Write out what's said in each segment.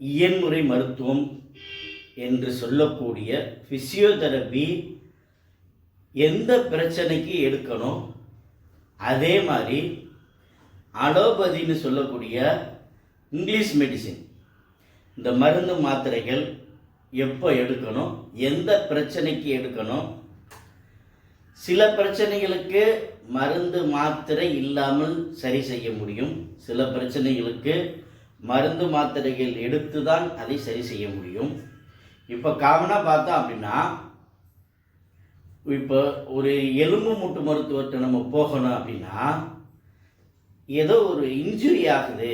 இயன்முறை மருத்துவம் என்று சொல்லக்கூடிய ஃபிசியோதெரப்பி எந்த பிரச்சனைக்கு எடுக்கணும்? அதே மாதிரி அலோபதின்னு சொல்லக்கூடிய இங்கிலீஷ் மெடிசின் இந்த மருந்து மாத்திரைகள் எப்போ எடுக்கணும்? எந்த பிரச்சனைக்கு எடுக்கணும்? சில பிரச்சனைகளுக்கு மருந்து மாத்திரை இல்லாமல் சரி செய்ய முடியும். சில பிரச்சனைகளுக்கு மருந்து மாத்திரைகள் எடுத்து தான் அதை சரி செய்ய முடியும். இப்போ காமனாக பார்த்தோம் அப்படின்னா இப்போ ஒரு எலும்பு மூட்டு மருத்துவர்கிட்ட நம்ம போகணும் அப்படின்னா ஏதோ ஒரு இன்ஜுரி ஆகுது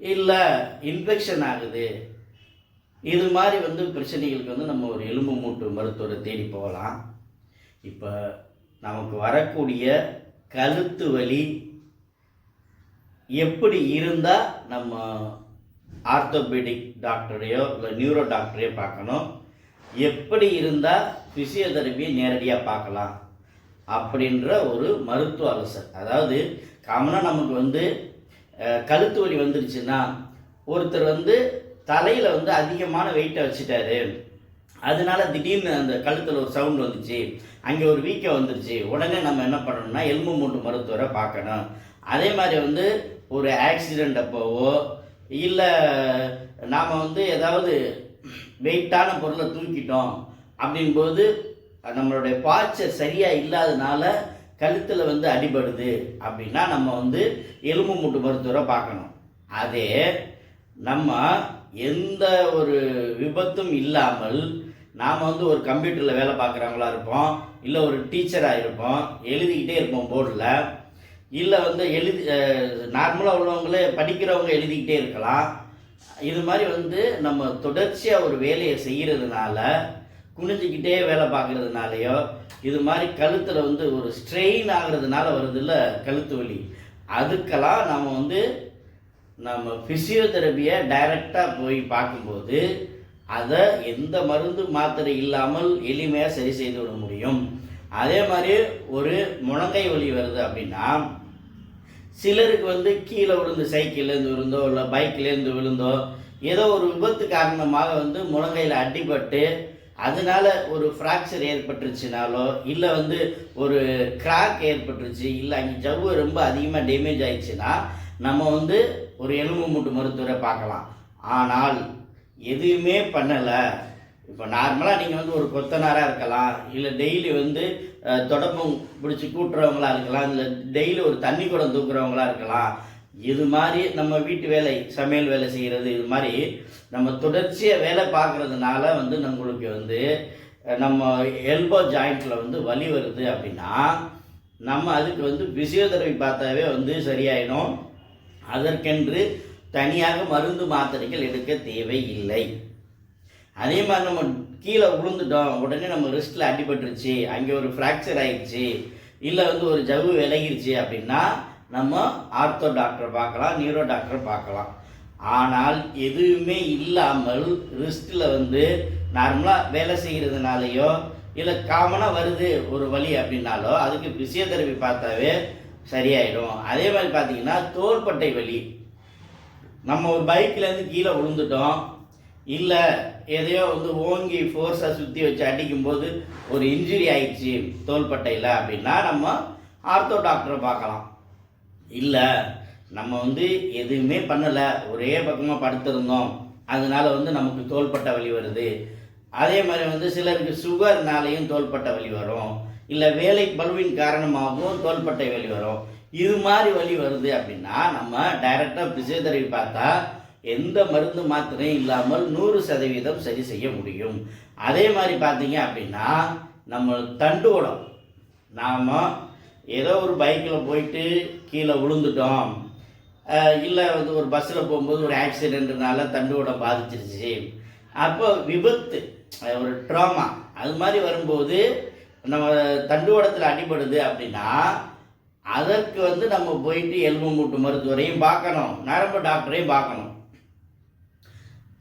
இல்லை இன்ஃபெக்ஷன் ஆகுது இது மாதிரி வந்து பிரச்சனைகளுக்கு வந்து நம்ம ஒரு எலும்பு மூட்டு மருத்துவரை தேடி போகலாம். இப்போ நமக்கு வரக்கூடிய கழுத்து வலி எப்படி இருந்தால் நம்ம ஆர்த்தோபெடிக் டாக்டரையோ இல்லை நியூரோ டாக்டரையோ பார்க்கணும். எப்படி இருந்தால் ஃபிசியோதெரபியை நேரடியாக பார்க்கலாம் அப்படின்ற ஒரு மருத்துவ அலசல் அதாவது காமனாக நமக்கு வந்து கழுத்து வலி வந்துருச்சுன்னா ஒருத்தர் வந்து தலையில் வந்து அதிகமான வெயிட்டை வச்சுட்டாரு. அதனால திடீர்னு அந்த கழுத்தில் ஒரு சவுண்ட் வந்துச்சு. அங்கே ஒரு வீக்கம் வந்துருச்சு. உடனே நம்ம என்ன பண்ணணும்னா எலும்பு மூட்டு மருத்துவரை பார்க்கணும். அதே மாதிரி வந்து ஒரு ஆக்சிடெண்ட் அப்போவோ இல்லை நாம் வந்து ஏதாவது வெயிட்டான பொருளை தூக்கிட்டோம் அப்படின்போது நம்மளுடைய பாய்ச்சர் சரியாக இல்லாதனால கழுத்தில் வந்து அடிபடுது அப்படின்னா நம்ம வந்து எலும்பு மூட்டு மருத்துவரை பார்க்கணும். அதே நம்ம எந்த ஒரு விபத்தும் இல்லாமல் நாம் வந்து ஒரு கம்ப்யூட்டரில் வேலை பார்க்குறவங்களா இருப்போம் இல்லை ஒரு டீச்சராக இருப்போம் எழுதிக்கிட்டே இருப்போம் போர்டில் இல்லை வந்து எழுதி நார்மலாக உள்ளவங்களே படிக்கிறவங்க எழுதிக்கிட்டே இருக்கலாம். இது மாதிரி வந்து நம்ம தொடர்ச்சியாக ஒரு வேலையை செய்கிறதுனால குனிஞ்சிக்கிட்டே வேலை பார்க்குறதுனாலையோ இது மாதிரி கழுத்தில் வந்து ஒரு ஸ்ட்ரெயின் ஆகுறதுனால வருதுல்ல கழுத்து வலி. அதுக்கெல்லாம் நம்ம வந்து நம்ம ஃபிசியோதெரபியை டைரெக்டாக போய் பார்க்கும்போது அதை எந்த மருந்து மாத்திரை இல்லாமல் எளிமையாக சரி செய்து விட முடியும். அதே மாதிரி ஒரு முழங்கை வலி வருது அப்படின்னா சிலருக்கு வந்து கீழே விழுந்து சைக்கிள்லேருந்து விழுந்தோ இல்லை பைக்லேருந்து விழுந்தோ ஏதோ ஒரு விபத்து காரணமாக வந்து முழங்கையில் அடிபட்டு அதனால ஒரு ஃப்ராக்சர் ஏற்பட்டுருச்சுனாலோ இல்லை வந்து ஒரு கிராக் ஏற்பட்டுருச்சு இல்லை அங்கே ஜவ்வு ரொம்ப அதிகமாக டேமேஜ் ஆயிடுச்சுன்னா நம்ம வந்து ஒரு எலும்பு மூட்டு மருத்துவரை பார்க்கலாம். ஆனால் எதுவுமே பண்ணலை. இப்போ நார்மலாக நீங்கள் வந்து ஒரு கொத்தனாராக இருக்கலாம் இல்லை டெய்லி வந்து தொடப்பம் பிடிச்சி கூட்டுறவங்களா இருக்கலாம் இல்லை டெய்லி ஒரு தண்ணி குடம் தூக்குறவங்களா இருக்கலாம். இது மாதிரி நம்ம வீட்டு வேலை சமையல் வேலை செய்கிறது இது மாதிரி நம்ம தொடர்ச்சியாக வேலை பார்க்குறதுனால வந்து நம்மளுக்கு வந்து நம்ம எல்போ ஜாயிண்ட்டில் வந்து வலி வருது அப்படின்னா நம்ம அதுக்கு வந்து பிசியோதெரபி பார்த்தாவே வந்து சரியாயிடும். அதற்கென்று தனியாக மருந்து மாத்திரைகள் எடுக்க தேவையில்லை. அதே மாதிரி நம்ம கீழே விழுந்துட்டோம் உடனே நம்ம ரிஸ்ட்டில் அடிபட்டுருச்சு அங்கே ஒரு ஃப்ராக்சர் ஆயிடுச்சு இல்லை வந்து ஒரு ஜவ்வு விலகிருச்சு அப்படின்னா நம்ம ஆர்த்தோ டாக்டரை பார்க்கலாம் நியூரோ டாக்டரை பார்க்கலாம். ஆனால் எதுவுமே இல்லாமல் ரிஸ்ட்டில் வந்து நார்மலாக வேலை செய்கிறதுனாலையோ இல்லை காமனாக வருது ஒரு வழி அப்படின்னாலோ அதுக்கு பிசியோதெரபி பார்த்தாவே சரியாயிடும். அதே மாதிரி பார்த்தீங்கன்னா தோள்பட்டை வலி. நம்ம ஒரு பைக்லேருந்து கீழே விழுந்துட்டோம் இல்லை எதையோ வந்து ஓங்கி ஃபோர்ஸாக சுற்றி வச்சு அடிக்கும்போது ஒரு இன்ஜுரி ஆயிடுச்சு தோள்பட்டையில் அப்படின்னா நம்ம ஆர்த்தோ டாக்டரை பார்க்கலாம். இல்லை நம்ம வந்து எதுவுமே பண்ணலை ஒரே பக்கமாக படுத்திருந்தோம். அதனால வந்து நமக்கு தோள்பட்டை வலி வருது. அதே மாதிரி வந்து சிலருக்கு சுகர்னாலையும் தோள்பட்டை வலி வரும். இல்லை வேலை பலுவின் காரணமாகவும் தோள்பட்டை வலி வரும். இது மாதிரி வலி வருது அப்படின்னா நம்ம டைரெக்டாக பிசியோதெரபி பார்த்தா எந்த மருந்து மாத்திரையும் இல்லாமல் நூறு சதவீதம் சரி செய்ய முடியும். அதே மாதிரி பார்த்தீங்க அப்படின்னா நம்ம தண்டுவடம் நாம் ஏதோ ஒரு பைக்கில் போயிட்டு கீழே விழுந்துட்டோம். இல்லை வந்து ஒரு பஸ்ஸில் போகும்போது ஒரு ஆக்சிடென்ட்னால தண்டுவடம் பாதிச்சிருச்சு. அப்போ விபத்து ஒரு ட்ராமா அது மாதிரி வரும்போது நம்ம தண்டுவடத்தில் அடிபடுது அப்படின்னா அதற்கு வந்து நம்ம போயிட்டு எலும்பு மூட்டு மருத்துவரையும் பார்க்கணும். நரம்பு டாக்டரையும் பார்க்கணும்.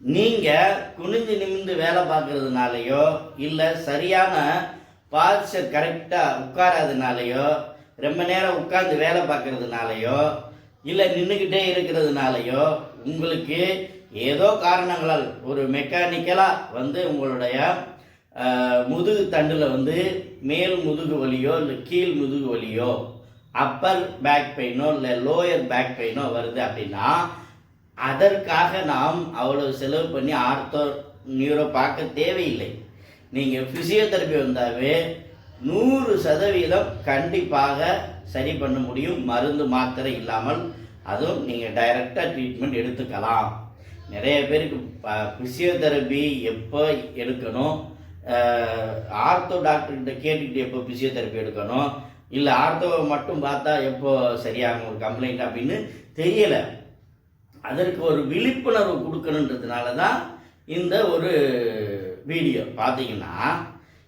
நீங்கள் குனிஞ்சு நிமிந்து வேலை பார்க்கறதுனாலையோ இல்லை சரியான பாஸ்டர் கரெக்டாக உட்காராதனாலையோ ரொம்ப நேரம் உட்கார்ந்து வேலை பார்க்கறதுனாலையோ இல்லை நின்றுக்கிட்டே இருக்கிறதுனாலையோ உங்களுக்கு ஏதோ காரணங்களால் ஒரு மெக்கானிக்கலாக வந்து உங்களுடைய முதுகு தண்டில் வந்து மேல் முதுகு வலியோ இல்லை கீழ் முதுகு வலியோ அப்பர் பேக் பெயினோ இல்லை லோயர் பேக் பெயினோ வருது அப்படின்னா அதற்காக நாம் அவ்வளோ செலவு பண்ணி ஆர்த்தோ நியூரோ பார்க்க தேவையில்லை. நீங்கள் ஃபிசியோதெரப்பி வந்தாவே நூறு சதவீதம் கண்டிப்பாக சரி பண்ண முடியும். மருந்து மாத்திரை இல்லாமல் அதுவும் நீங்கள் டைரெக்டாக ட்ரீட்மெண்ட் எடுத்துக்கலாம். நிறைய பேருக்கு ஃபிசியோதெரப்பி எப்போ எடுக்கணும்? ஆர்த்தோ டாக்டர்கிட்ட கேட்டுக்கிட்டு எப்போ ஃபிசியோதெரப்பி எடுக்கணும்? இல்லை ஆர்த்தோவை மட்டும் பார்த்தா எப்போ சரியாகும் ஒரு கம்ப்ளைண்ட் அப்படின்னு தெரியலை. அதற்கு ஒரு விழிப்புணர்வு கொடுக்கணுன்றதுனால தான் இந்த ஒரு வீடியோ. பார்த்தீங்கன்னா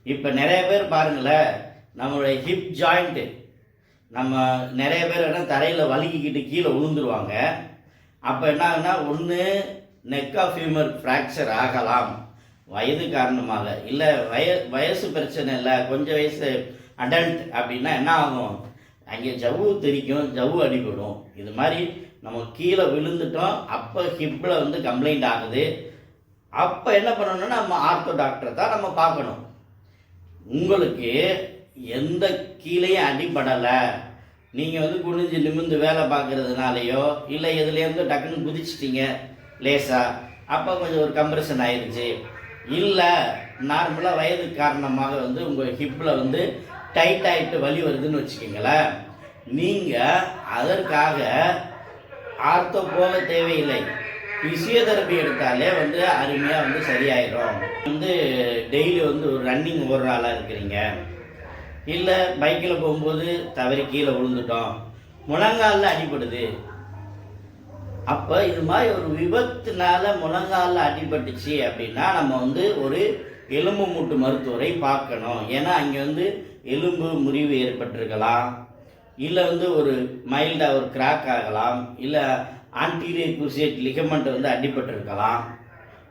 இப்போ நிறைய பேர் பாருங்களேன் நம்மளுடைய ஹிப் ஜாயிண்ட்டு நம்ம நிறைய பேர் என்ன தரையில் வலிக்கிக்கிட்டு கீழே விழுந்துருவாங்க அப்போ என்ன ஆகுனா ஒன்று நெக் ஆஃப் ஹியூமர் ஃப்ராக்சர் ஆகலாம். வயது காரணமாக. இல்லை வய வயசு பிரச்சனை இல்லை கொஞ்சம் வயசு அடல்ட் அப்படின்னா என்ன ஆகும் அங்கே ஜவ்வு தெரிக்கும் ஜவ்வு அடிபடும். இது மாதிரி நம்ம கீழே விழுந்துட்டோம் அப்போ ஹிப்பில் வந்து கம்ப்ளைண்ட் ஆகுது. அப்போ என்ன பண்ணணும்னா நம்ம ஆர்த்தோ டாக்டரை தான் நம்ம பார்க்கணும். உங்களுக்கு எந்த கீழேயும் அடிபடலை. நீங்கள் வந்து குனிஞ்சு நிமிர்ந்து வேலை பார்க்கறதுனாலையோ இல்லை எதுலேருந்து டக்குன்னு குதிச்சிட்டிங்க லேசாக அப்போ கொஞ்சம் ஒரு கம்ப்ரெஷன் ஆயிடுச்சு இல்லை நார்மலாக வயது காரணமாக வந்து உங்கள் ஹிப்பில் வந்து டைட் ஆகிட்டு வலி வருதுன்னு வச்சுக்கிங்களேன். நீங்கள் அதற்காக ஆர்த்தோ போக தேவையில்லை. ஃபிசியோதெரப்பி எடுத்தாலே வந்து அருமையாக வந்து சரியாயிடும் வந்து டெய்லி வந்து ஒரு ரன்னிங் ஓடுற ஆளாக இருக்கிறீங்க. இல்லை பைக்கில் போகும்போது தவறி கீழே விழுந்துட்டோம். முழங்காலில் அடிபடுது. அப்போ இது மாதிரி ஒரு விபத்துனால முழங்காலில் அடிபட்டுச்சு அப்படின்னா நம்ம வந்து ஒரு எலும்பு மூட்டு மருத்துவரை பார்க்கணும். ஏன்னா அங்கே வந்து எலும்பு முறிவு ஏற்பட்டிருக்கலாம். இல்லை வந்து ஒரு மைல்டாக ஒரு கிராக் ஆகலாம். இல்லை ஆன்டீரியர் குசியட் லிகமெண்ட் வந்து அடிபட்டிருக்கலாம்.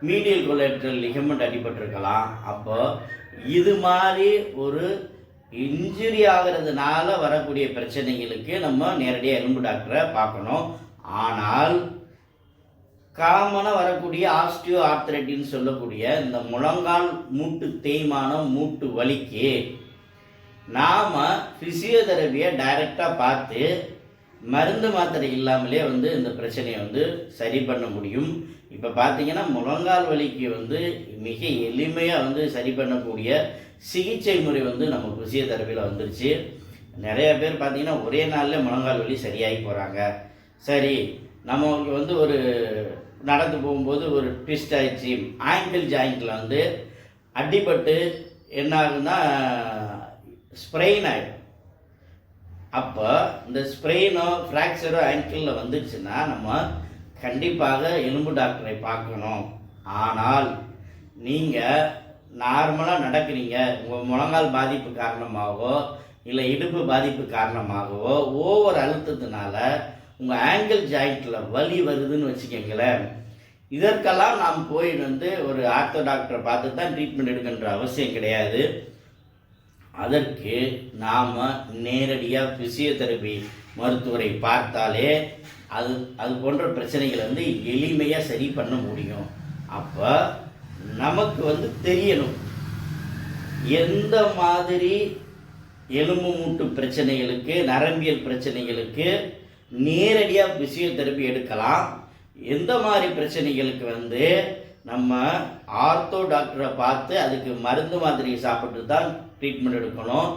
மீடியல் கொலேட்ரல் லிகமெண்ட் அடிபட்டிருக்கலாம். அப்போது இது மாதிரி ஒரு இன்ஜுரி ஆகிறதுனால வரக்கூடிய பிரச்சனைகளுக்கு நம்ம நேரடியாக எலும்பு டாக்டரை பார்க்கணும். ஆனால் காமனாக வரக்கூடிய ஆஸ்டியோ ஆர்த்ரைட்டின்னு சொல்லக்கூடிய இந்த முழங்கால் மூட்டு தேய்மானம் மூட்டு வலிக்கு நாம் ஃபிசியோதெரபியை டைரெக்டாக பார்த்து மருந்து மாத்திரை இல்லாமலே வந்து இந்த பிரச்சனையை வந்து சரி பண்ண முடியும். இப்போ பார்த்தீங்கன்னா முழங்கால் வலிக்கு வந்து மிக எளிமையாக வந்து சரி பண்ணக்கூடிய சிகிச்சை முறை வந்து நம்ம ஃபிசியோதெரபியில் வந்துருச்சு. நிறைய பேர் பார்த்தீங்கன்னா ஒரே நாளில் முழங்கால் வலி சரியாகி போகிறாங்க சரி நமக்கு வந்து ஒரு நடந்து போகும்போது ஒரு ட்விஸ்ட் ஆகிடுச்சு ஆங்கிள் ஜாயிண்டில் வந்து அடிபட்டு என்ன ஆகுதுன்னா ஸ்ப்ரெயின் ஆகிடும் அப்போ இந்த ஸ்ப்ரெயினோ ஃப்ராக்சரோ ஆங்கிளில் வந்துடுச்சுன்னா நம்ம கண்டிப்பாக எலும்பு டாக்டரை பார்க்கணும். ஆனால் நீங்கள் நார்மலாக நடக்கிறீங்க உங்கள் முழங்கால் பாதிப்பு காரணமாகவோ இல்லை இடுப்பு பாதிப்பு காரணமாகவோ ஓவர் அழுத்தத்தினால உங்கள் ஆங்கிள் ஜாயிண்ட்டில் வலி வருதுன்னு வச்சுக்கோங்களேன். இதற்கெல்லாம் நாம் போய் வந்து ஒரு ஆர்த்தோ டாக்டரை பார்த்து தான் ட்ரீட்மெண்ட் எடுக்கின்ற அவசியம் கிடையாது. அதற்கு நாம் நேரடியாக ஃபிசியோதெரபி மருத்துவரை பார்த்தாலே அது அது போன்ற பிரச்சனைகளை வந்து எளிமையாக சரி பண்ண முடியும். அப்போ நமக்கு வந்து தெரியணும். எந்த மாதிரி எலும்பு மூட்டு பிரச்சனைகளுக்கு நரம்பியல் பிரச்சனைகளுக்கு நேரடியாக ஃபிசியோதெரப்பி எடுக்கலாம். எந்த மாதிரி பிரச்சனைகளுக்கு வந்து நம்ம ஆர்த்தோ டாக்டரை பார்த்து அதுக்கு மருந்து மாதிரியை சாப்பிட்டு தான் ட்ரீட்மெண்ட் எடுக்கணும்.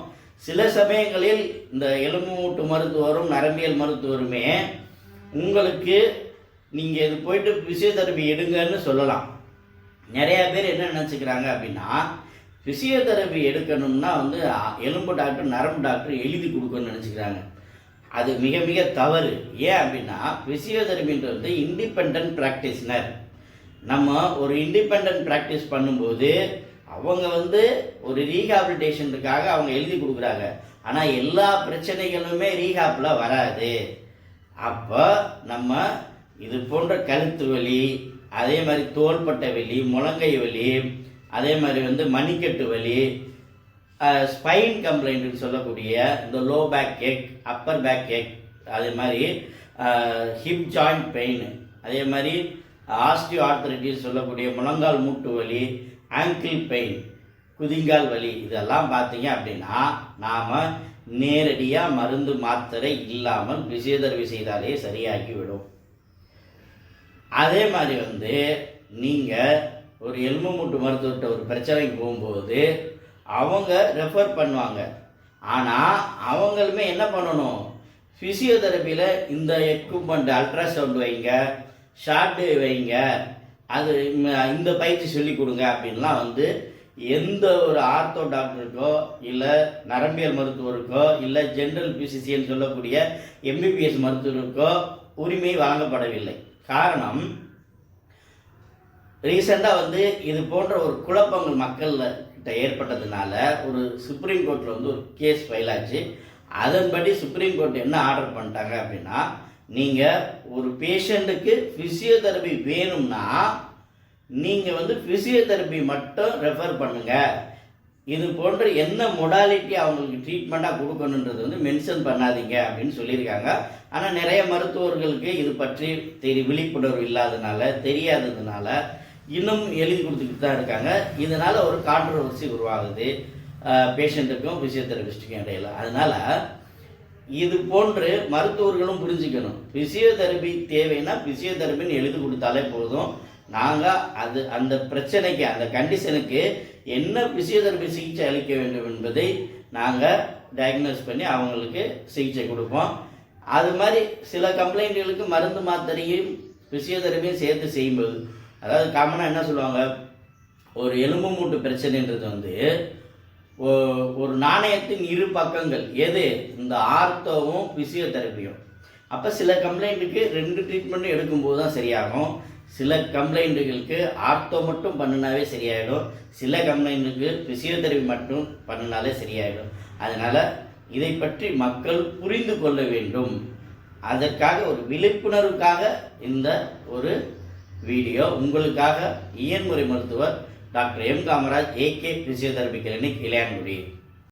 சில சமயங்களில் இந்த எலும்பு மூட்டு மருத்துவரும் நரம்பியல் மருத்துவருமே உங்களுக்கு நீங்கள் இது போயிட்டு ஃபிசியோதெரப்பி எடுங்கன்னு சொல்லலாம். நிறையா பேர் என்ன நினச்சிக்கிறாங்க அப்படின்னா ஃபிசியோதெரப்பி எடுக்கணும்னா வந்து எலும்பு டாக்டர் நரம்பு டாக்டர் எழுதி கொடுக்கணும்னு நினச்சிக்கிறாங்க. அது மிக மிக தவறு. ஏன் அப்படின்னா ஃபிசியோதெரபின்றது வந்து இண்டிபெண்ட் ப்ராக்டிஸ்னர் நம்ம ஒரு இண்டிபெண்ட் ப்ராக்டிஸ் பண்ணும்போது அவங்க வந்து ஒரு ரீஹாபிலிட்டேஷனுக்காக அவங்க எழுதி கொடுக்குறாங்க. ஆனால் எல்லா பிரச்சனைகளுமே ரீஹாப்பில் வராது. அப்போ நம்ம இது போன்ற கழுத்து வலி அதே மாதிரி தோள்பட்டை வலி முழங்கை வலி அதே மாதிரி வந்து மணிக்கட்டு வலி ஸ்பைன் கம்ப்ளைண்ட்னு சொல்லக்கூடிய இந்த low back ache upper back ache அதே மாதிரி ஹிப் ஜாயிண்ட் பெயின் அதே மாதிரி ஆஸ்டியோ ஆர்த்தரைட்டிஸ் சொல்லக்கூடிய முழங்கால் மூட்டு வலி ஆங்கிள் பெயின் குதிங்கால் வலி இதெல்லாம் பார்த்தீங்க அப்படின்னா நாம் நேரடியாக மருந்து மாத்திரை இல்லாமல் விசேதர்வி செய்தாலே சரியாகிவிடும். அதே மாதிரி வந்து நீங்கள் ஒரு எலும்பு மூட்டு மருத்துவர்கிட்ட ஒரு பிரச்சனைக்கு போகும்போது அவங்க ரெஃபர் பண்ணுவாங்க. ஆனால் அவங்களுமே என்ன பண்ணணும்? ஃபிசியோதெரப்பியில் இந்த எக்யூப்மெண்ட் அல்ட்ராசவுண்ட் வைங்க ஷார்ட் வைங்க அது இந்த பயிற்சி சொல்லி கொடுங்க அப்படின்லாம் வந்து எந்த ஒரு ஆர்த்தோ டாக்டருக்கோ இல்லை நரம்பியல் மருத்துவருக்கோ இல்லை ஜென்ரல் பிசிசின்னு சொல்லக்கூடிய எம்பிபிஎஸ் மருத்துவருக்கோ உரிமை வழங்கப்படவில்லை. காரணம் ரீசெண்டாக வந்து இது போன்ற ஒரு குழப்பங்கள் மக்களில் ஏற்பட்டதுனால ஒரு சுப்ரீம் கோர்ட்டில் வந்து ஒரு கேஸ் ஃபைல் ஆச்சு. அதன்படி சுப்ரீம் கோர்ட் என்ன ஆர்டர் பண்ணிட்டாங்க அப்படின்னா நீங்கள் ஒரு பேஷண்ட்டுக்கு ஃபிசியோதெரபி வேணும்னா நீங்கள் வந்து ஃபிசியோதெரபி மட்டும் ரெஃபர் பண்ணுங்கள் இது போன்ற என்ன மொடாலிட்டி அவங்களுக்கு ட்ரீட்மெண்ட்டாக கொடுக்கணுன்றது வந்து மென்ஷன் பண்ணாதீங்க அப்படின்னு சொல்லியிருக்காங்க. ஆனால் நிறைய மருத்துவர்களுக்கு இது பற்றி தெரி விழிப்புணர்வு இல்லாதனால தெரியாததுனால இன்னும் எழுதி கொடுத்துக்கிட்டு தான் இருக்காங்க. இதனால் ஒரு கான்ட்ரவர்சி உருவாகுது. பேஷண்ட்டுக்கும் ஃபிசியோதெரபிஸ்ட்டுக்கும் இடையில. அதனால் இது போன்று மருத்துவர்களும் புரிஞ்சுக்கணும். ஃபிசியோதெரபி தேவைன்னா ஃபிசியோதெரபின்னு எழுதி கொடுத்தாலே போதும். நாங்கள் அது அந்த பிரச்சனைக்கு அந்த கண்டிஷனுக்கு என்ன ஃபிசியோதெரபி சிகிச்சை அளிக்க வேண்டும் என்பதை நாங்கள் டயக்னோஸ் பண்ணி அவங்களுக்கு சிகிச்சை கொடுப்போம். அது மாதிரி சில கம்ப்ளைண்ட்களுக்கு மருந்து மாத்திரையும் ஃபிசியோதெரபியும் சேர்த்து செய்யும்போது அதாவது காமனாக என்ன சொல்லுவாங்க? ஒரு எலும்பு மூட்டு பிரச்சனைன்றது வந்து ஒரு நாணயத்தின் இரு பக்கங்கள். எது? இந்த ஆர்த்தோவும் ஃபிசியோதெரப்பியும் அப்போ சில கம்ப்ளைண்ட்டுக்கு ரெண்டு ட்ரீட்மெண்ட்டும் எடுக்கும்போது தான் சரியாகும். சில கம்ப்ளைண்ட்டுகளுக்கு ஆர்த்தோ மட்டும் பண்ணினாவே சரியாயிடும். சில கம்ப்ளைண்ட்டுக்கு பிசியோதெரபி மட்டும் பண்ணினாலே சரியாயிடும். அதனால் இதை பற்றி மக்கள் புரிந்து கொள்ள வேண்டும். அதற்காக ஒரு விழிப்புணர்வுக்காக இந்த ஒரு வீடியோ உங்களுக்காக இயன்முறை மருத்துவர் doctor M Kamaraj AK physiotherapy clinic Ilayangudi